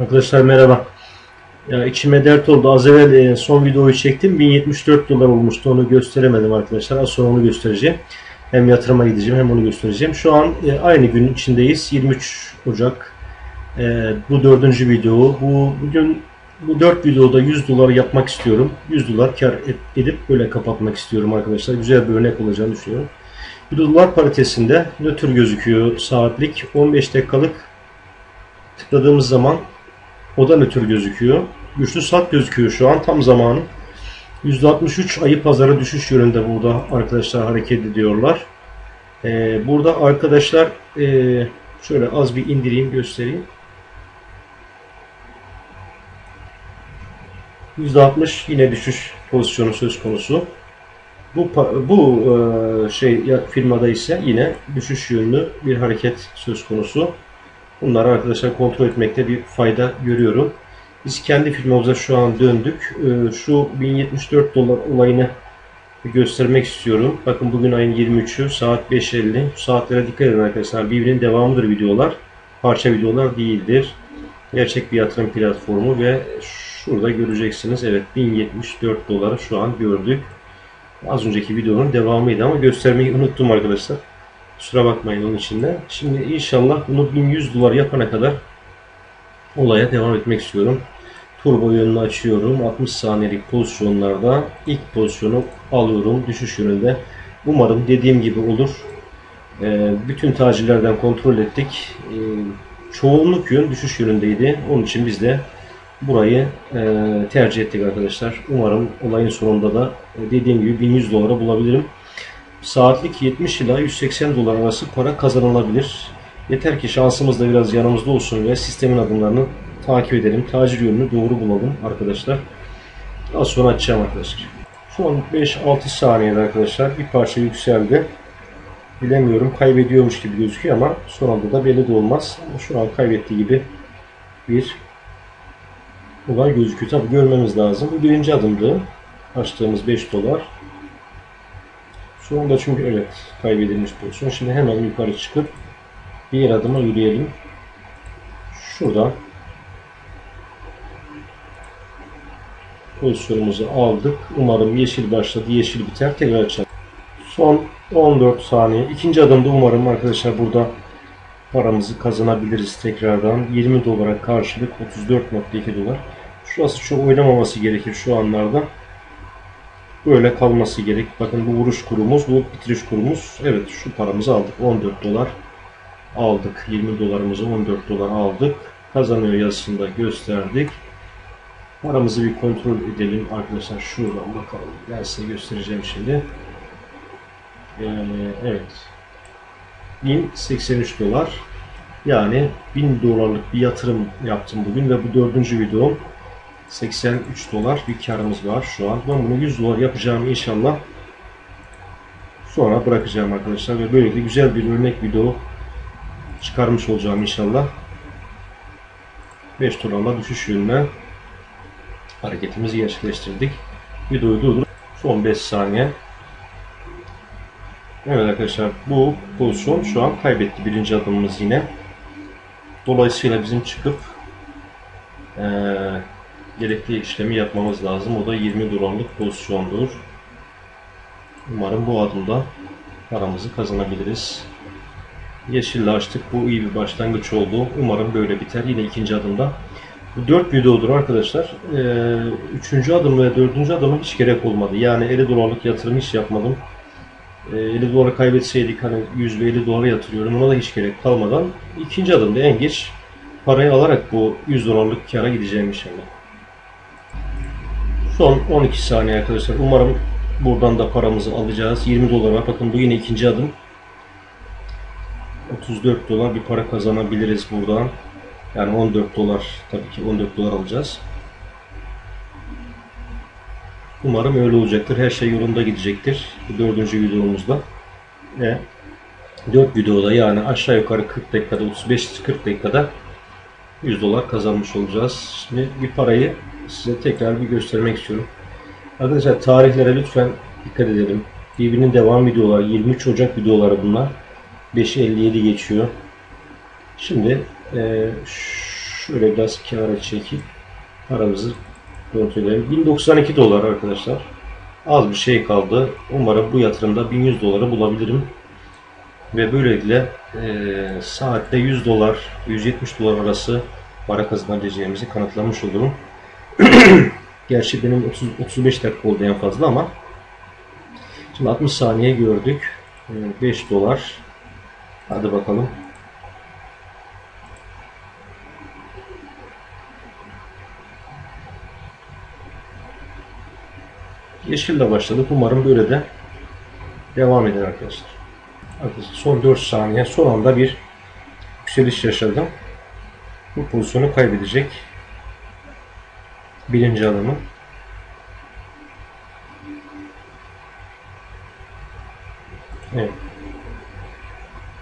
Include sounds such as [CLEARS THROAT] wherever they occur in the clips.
Arkadaşlar merhaba. Ya içime dert oldu. Az evvel e, son videoyu çektim. 1074 dolar olmuştu. Onu gösteremedim arkadaşlar. Az sonra onu göstereceğim. Hem yatırıma gideceğim hem onu göstereceğim. Şu an e, aynı gün içindeyiz. 23 Ocak. E, bu dördüncü video. Bu bugün bu dört videoda 100 dolar yapmak istiyorum. 100 dolar kar edip böyle kapatmak istiyorum arkadaşlar. Güzel bir örnek olacağını düşünüyorum. 1 dolar paritesinde nötr gözüküyor saatlik. 15 dakikalık tıkladığımız zaman o da nötr gözüküyor. Güçlü sat gözüküyor şu an tam zamanı. %63 ayı pazara düşüş yönünde burada arkadaşlar hareket ediyorlar. Ee, burada arkadaşlar e, şöyle az bir indireyim göstereyim. %60 yine düşüş pozisyonu söz konusu. Bu bu e, şey firmada ise yine düşüş yönlü bir hareket söz konusu. Bunları arkadaşlar kontrol etmekte bir fayda görüyorum. Biz kendi firmamıza şu an döndük. E, şu 1074 dolar olayını göstermek istiyorum. Bakın bugün ayın 23'ü saat 5.50. Bu saatlere dikkat edin arkadaşlar. Birbirinin devamıdır videolar. Parça videolar değildir. Gerçek bir yatırım platformu ve şurada göreceksiniz. Evet 1074 doları şu an gördük. Az önceki videonun devamıydı ama göstermeyi unuttum arkadaşlar. Kusura bakmayın onun için de. Şimdi inşallah bunu 1100 dolar yapana kadar olaya devam etmek istiyorum. Turbo yönünü açıyorum. 60 saniyelik pozisyonlarda ilk pozisyonu alıyorum düşüş yönünde. Umarım dediğim gibi olur. Ee, bütün tacirlerden kontrol ettik. Ee, çoğunluk yön düşüş yönündeydi. Onun için biz de burayı e, tercih ettik arkadaşlar. Umarım olayın sonunda da e, dediğim gibi 1100 dolara bulabilirim. Saatlik 70 ila 180 dolar arası para kazanılabilir. Yeter ki şansımız da biraz yanımızda olsun ve sistemin adımlarını takip edelim. Tacir yönünü doğru bulalım arkadaşlar. Az sonra açacağım arkadaşlar. Şu an 5-6 saniyede arkadaşlar bir parça yükseldi. Bilemiyorum kaybediyormuş gibi gözüküyor ama son anda da belli de olmaz. Şu an kaybettiği gibi bir olay gözüküyor. Tabi görmemiz lazım. Bu birinci adımdı. Açtığımız 5 dolar. Anda çünkü evet kaybedilmiş pozisyon. Şimdi hemen yukarı çıkıp bir adıma yürüyelim. Şuradan pozisyonumuzu aldık. Umarım yeşil başladı. Yeşil biter. Tekrar açalım. Son 14 saniye. İkinci adımda umarım arkadaşlar burada paramızı kazanabiliriz tekrardan. 20 dolara karşılık 34.2 dolar. Şurası çok oynamaması gerekir şu anlarda. Böyle kalması gerek. Bakın bu vuruş kurumuz, bu bitiriş kurumuz. Evet şu paramızı aldık. 14 dolar aldık. 20 dolarımızı 14 dolar aldık. Kazanıyor yazısında gösterdik. Paramızı bir kontrol edelim arkadaşlar. Şuradan bakalım. Ben size göstereceğim şimdi. Ee, evet. 1083 dolar. Yani 1000 dolarlık bir yatırım yaptım bugün ve bu dördüncü videom. 83 dolar bir karımız var şu an. Ben bunu 100 dolar yapacağım inşallah. Sonra bırakacağım arkadaşlar ve böylelikle güzel bir örnek video çıkarmış olacağım inşallah. 5 dolarla düşüş yönüne hareketimizi gerçekleştirdik. Videoyu durdur. Son 5 saniye. Evet arkadaşlar bu pozisyon şu an kaybetti birinci adımımız yine. Dolayısıyla bizim çıkıp ee, gerekli işlemi yapmamız lazım. O da 20 dolarlık pozisyondur. Umarım bu adımda paramızı kazanabiliriz. Yeşille açtık. Bu iyi bir başlangıç oldu. Umarım böyle biter. Yine ikinci adımda. Bu 4 videodur arkadaşlar. Ee, üçüncü adım ve dördüncü adıma hiç gerek olmadı. Yani 50 dolarlık yatırım hiç yapmadım. Ee, 50 dolara kaybetseydik hani 100 ve 50 dolara yatırıyorum. Ona da hiç gerek kalmadan ikinci adımda en geç parayı alarak bu 100 dolarlık kara gideceğim inşallah. Son 12 saniye arkadaşlar. Umarım buradan da paramızı alacağız. 20 dolara. Bakın bu yine ikinci adım. 34 dolar bir para kazanabiliriz buradan. Yani 14 dolar tabii ki 14 dolar alacağız. Umarım öyle olacaktır. Her şey yolunda gidecektir. Bu dördüncü videomuzda. Ve 4 videoda yani aşağı yukarı 40 dakikada 35-40 dakikada 100 dolar kazanmış olacağız. Şimdi bir parayı size tekrar bir göstermek istiyorum. Arkadaşlar tarihlere lütfen dikkat edelim. Birbirinin devam videoları 23 Ocak videoları bunlar. 5'i 57 geçiyor. Şimdi e, Şöyle biraz kâra çekip paramızı kontrol edelim. 1092 dolar arkadaşlar. Az bir şey kaldı. Umarım bu yatırımda 1100 doları bulabilirim. Ve böylelikle e, saatte 100 dolar, 170 dolar arası para kazanabileceğimizi kanıtlamış olurum. [CLEARS THROAT] Gerçi benim 30, 35 dakika oldu en fazla ama şimdi 60 saniye gördük. E, 5 dolar. Hadi bakalım. Yeşille başladık. Umarım böyle de devam eder arkadaşlar. Arkadaşlar son 4 saniye son anda bir yükseliş yaşadım. Bu pozisyonu kaybedecek. Birinci adamı. Evet.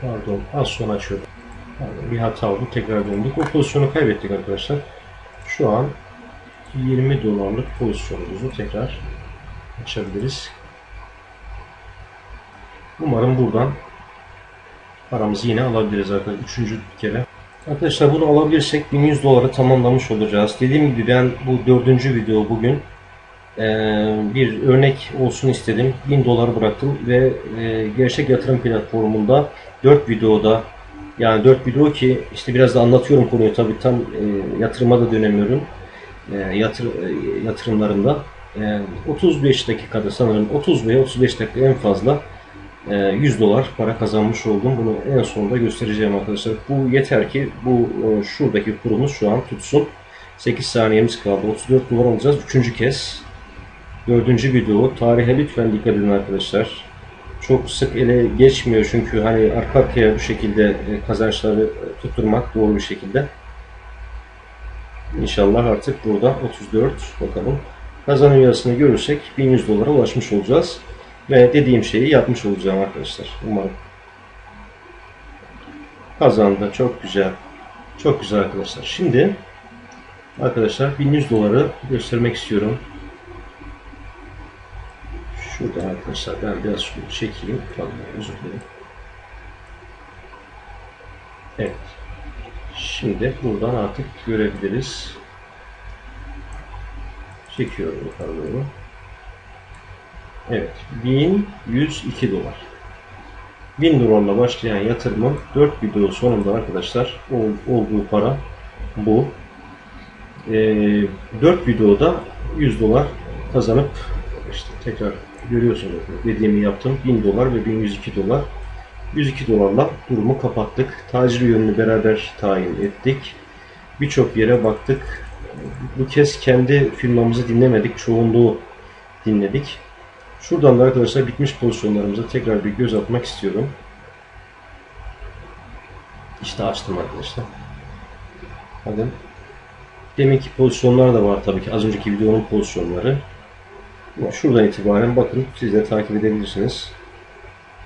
Pardon. Az sonra açıyordum. Pardon, bir hata oldu. Tekrar döndük. O pozisyonu kaybettik arkadaşlar. Şu an 20 dolarlık pozisyonumuzu tekrar açabiliriz. Umarım buradan paramızı yine alabiliriz arkadaşlar. Üçüncü kere. Arkadaşlar bunu alabilirsek 1100 dolara tamamlamış olacağız. Dediğim gibi ben bu dördüncü video bugün e, bir örnek olsun istedim. 1000 dolar bıraktım ve e, gerçek yatırım platformunda 4 videoda yani 4 video ki işte biraz da anlatıyorum konuyu tabii tam e, yatırıma da dönemiyorum. Yatır, yatırımlarımda. E, 35 dakikada sanırım 30 veya 35 dakika en fazla 100 dolar para kazanmış oldum. Bunu en sonunda göstereceğim arkadaşlar. Bu yeter ki bu şuradaki kurumuz şu an tutsun. 8 saniyemiz kaldı. 34 dolar alacağız. Üçüncü kez. Dördüncü video. Tarihe lütfen dikkat edin arkadaşlar. Çok sık ele geçmiyor çünkü hani arka arkaya bu şekilde kazançları tutturmak doğru bir şekilde. İnşallah artık burada 34 bakalım. Kazanım yarısını görürsek 1100 dolara ulaşmış olacağız. Ve dediğim şeyi yapmış olacağım arkadaşlar. Umarım. Kazandı. Çok güzel. Çok güzel arkadaşlar. Şimdi arkadaşlar 1100 doları göstermek istiyorum. Şurada arkadaşlar ben biraz şunu çekeyim. Pardon özür dilerim. Evet. Şimdi buradan artık görebiliriz. Çekiyorum yukarı doğru. Evet. 1102 dolar. 1000 dolarla başlayan yatırımın 4 video sonunda arkadaşlar olduğu para bu. E, 4 videoda 100 dolar kazanıp işte tekrar görüyorsunuz dediğimi yaptım. 1000 dolar ve 1102 dolar. 102 dolarla durumu kapattık. Tacir yönünü beraber tayin ettik. Birçok yere baktık. Bu kez kendi firmamızı dinlemedik. Çoğunluğu dinledik. Şuradan da arkadaşlar bitmiş pozisyonlarımıza tekrar bir göz atmak istiyorum. İşte açtım arkadaşlar. Bakın. Deminki pozisyonlar da var tabii ki. Az önceki videonun pozisyonları. Şuradan itibaren bakın siz de takip edebilirsiniz.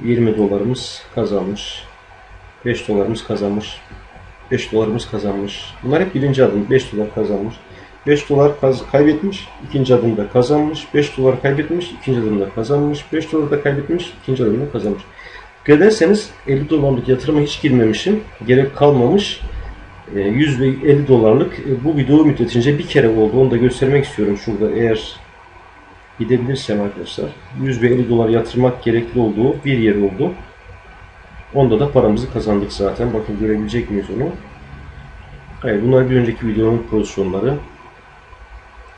20 dolarımız kazanmış. 5 dolarımız kazanmış. 5 dolarımız kazanmış. Bunlar hep birinci adım. 5 dolar kazanmış. 5 dolar kaybetmiş, ikinci adımda kazanmış. 5 dolar kaybetmiş, ikinci adımda kazanmış. 5 dolar da kaybetmiş, ikinci adımda kazanmış. Dikkat ederseniz 50 dolarlık yatırıma hiç girmemişim. Gerek kalmamış. 100 ve 50 dolarlık e, bu video müddetince bir kere oldu. Onu da göstermek istiyorum şurada eğer gidebilirsem arkadaşlar. 100 ve 50 dolar yatırmak gerekli olduğu bir yer oldu. Onda da paramızı kazandık zaten. Bakın görebilecek miyiz onu? Hayır bunlar bir önceki videonun pozisyonları.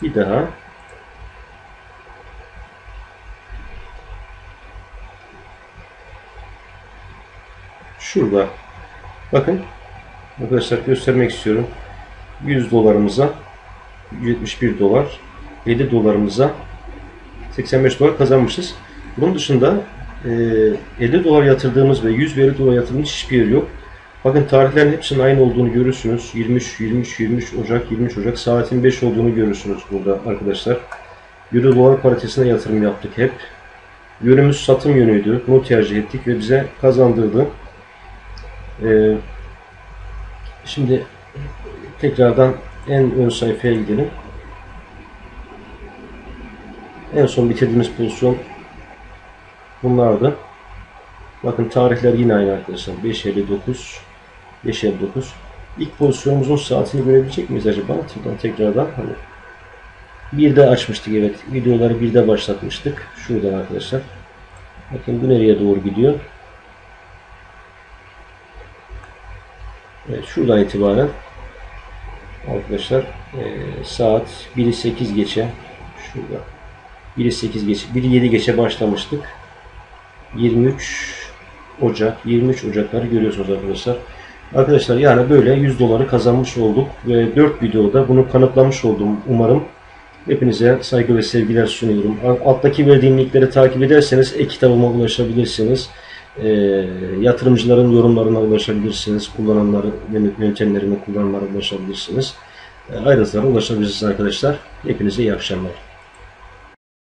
Bir daha. Şurada. Bakın. Arkadaşlar göstermek istiyorum. 100 dolarımıza 171 dolar 7 dolarımıza 85 dolar kazanmışız. Bunun dışında 50 dolar yatırdığımız ve 100 50 dolar yatırdığımız hiçbir yer yok. Bakın tarihlerin hepsinin aynı olduğunu görürsünüz. 23, 23, 23 Ocak, 23 Ocak saatin 5 olduğunu görürsünüz burada arkadaşlar. Euro dolar paritesine yatırım yaptık hep. Yönümüz satım yönüydü. Bunu tercih ettik ve bize kazandırdı. Ee, şimdi tekrardan en ön sayfaya gidelim. En son bitirdiğimiz pozisyon bunlardı. Bakın tarihler yine aynı arkadaşlar. 5.59 5.59 İlk pozisyonumuzun saatini görebilecek miyiz acaba? Buradan tekrardan hani bir de açmıştık evet. Videoları bir de başlatmıştık. Şuradan arkadaşlar. Bakın bu nereye doğru gidiyor? Evet şuradan itibaren arkadaşlar e, saat 1'i 8 geçe şurada 1'i 8 geçe 1'i 7 geçe başlamıştık. 23 Ocak 23 Ocakları görüyorsunuz arkadaşlar. Arkadaşlar yani böyle 100 doları kazanmış olduk ve 4 videoda bunu kanıtlamış oldum umarım. Hepinize saygı ve sevgiler sunuyorum. Alttaki verdiğim linkleri takip ederseniz e-kitabıma ulaşabilirsiniz. E, yatırımcıların yorumlarına ulaşabilirsiniz. Kullananları, yöntemlerine kullananlara ulaşabilirsiniz. E, ayrıntılara ulaşabilirsiniz arkadaşlar. Hepinize iyi akşamlar.